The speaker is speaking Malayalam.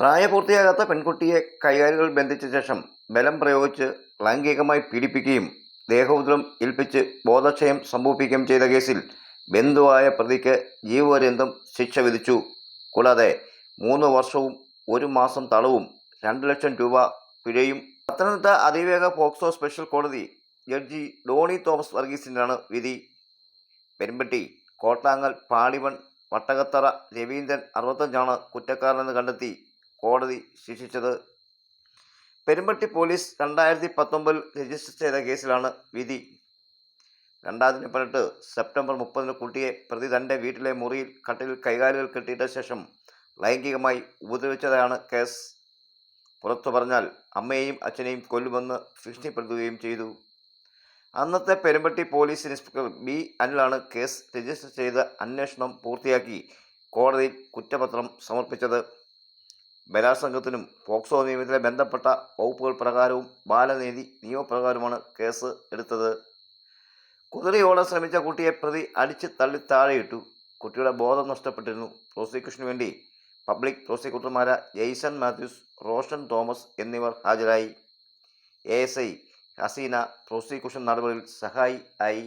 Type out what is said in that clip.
പ്രായപൂർത്തിയാകാത്ത പെൺകുട്ടിയെ കൈകാലുകൾ ബന്ധിച്ച ശേഷം ബലം പ്രയോഗിച്ച് ലൈംഗികമായി പീഡിപ്പിക്കുകയും ദേഹോദ്രം ഏൽപ്പിച്ച് ബോധക്ഷയം സംഭവിപ്പിക്കുകയും ചെയ്ത കേസിൽ ബന്ധുവായ പ്രതിക്ക് ജീവപര്യന്തം ശിക്ഷ വിധിച്ചു. കൂടാതെ മൂന്ന് വർഷവും ഒരു മാസം തടവും രണ്ട് ലക്ഷം രൂപ പിഴയും. പത്തനംതിട്ട അതിവേഗ പോക്സോ സ്പെഷ്യൽ കോടതി ജഡ്ജി ഡോണി തോമസ് വർഗീസിനാണ് വിധി. പെരുമ്പട്ടി കോട്ടാങ്ങൽ പാടിവൺ വട്ടകത്തറ രവീന്ദ്രൻ അറുപത്തഞ്ചാണ് കുറ്റക്കാരനെന്ന് കണ്ടെത്തി. കോടതി ശിക്ഷിച്ചത്. പെരുമ്പട്ടി പോലീസ് രണ്ടായിരത്തി പത്തൊമ്പതിൽ രജിസ്റ്റർ ചെയ്ത കേസിലാണ് വിധി. രണ്ടായിരത്തി പതിനെട്ട് സെപ്റ്റംബർ മുപ്പതിന് കുട്ടിയെ പ്രതി തന്റെ വീട്ടിലെ മുറിയിൽ കട്ടിൽ കൈകാലുകൾ കെട്ടിയിട്ട ശേഷം ലൈംഗികമായി ഉപദ്രവിച്ചതാണ് കേസ്. പുറത്തു പറഞ്ഞാൽ അമ്മയെയും അച്ഛനെയും കൊല്ലുമെന്ന് ഭീഷണിപ്പെടുത്തുകയും ചെയ്തു. അന്നത്തെ പെരുമ്പട്ടി പോലീസ് ഇൻസ്പെക്ടർ ബി അനിലാണ് കേസ് രജിസ്റ്റർ ചെയ്ത് അന്വേഷണം പൂർത്തിയാക്കി കോടതിയിൽ കുറ്റപത്രം സമർപ്പിച്ചത്. ബലാത്സംഗത്തിനും പോക്സോ നിയമത്തിലെ ബന്ധപ്പെട്ട വകുപ്പുകൾ പ്രകാരവും ബാലനീതി നിയമപ്രകാരവുമാണ് കേസ് എടുത്തത്. കുതിരയോടെ ശ്രമിച്ച കുട്ടിയെ പ്രതി അടിച്ച് തള്ളി താഴെയിട്ടു. കുട്ടിയുടെ ബോധം നഷ്ടപ്പെട്ടിരുന്നു. പ്രോസിക്യൂഷന് വേണ്ടി പബ്ലിക് പ്രോസിക്യൂട്ടർമാരായ ജെയ്സൺ മാത്യൂസ് റോഷൻ തോമസ് എന്നിവർ ഹാജരായി. A S I Haseena prosecution നടപടിയിൽ സഹായി ആയി.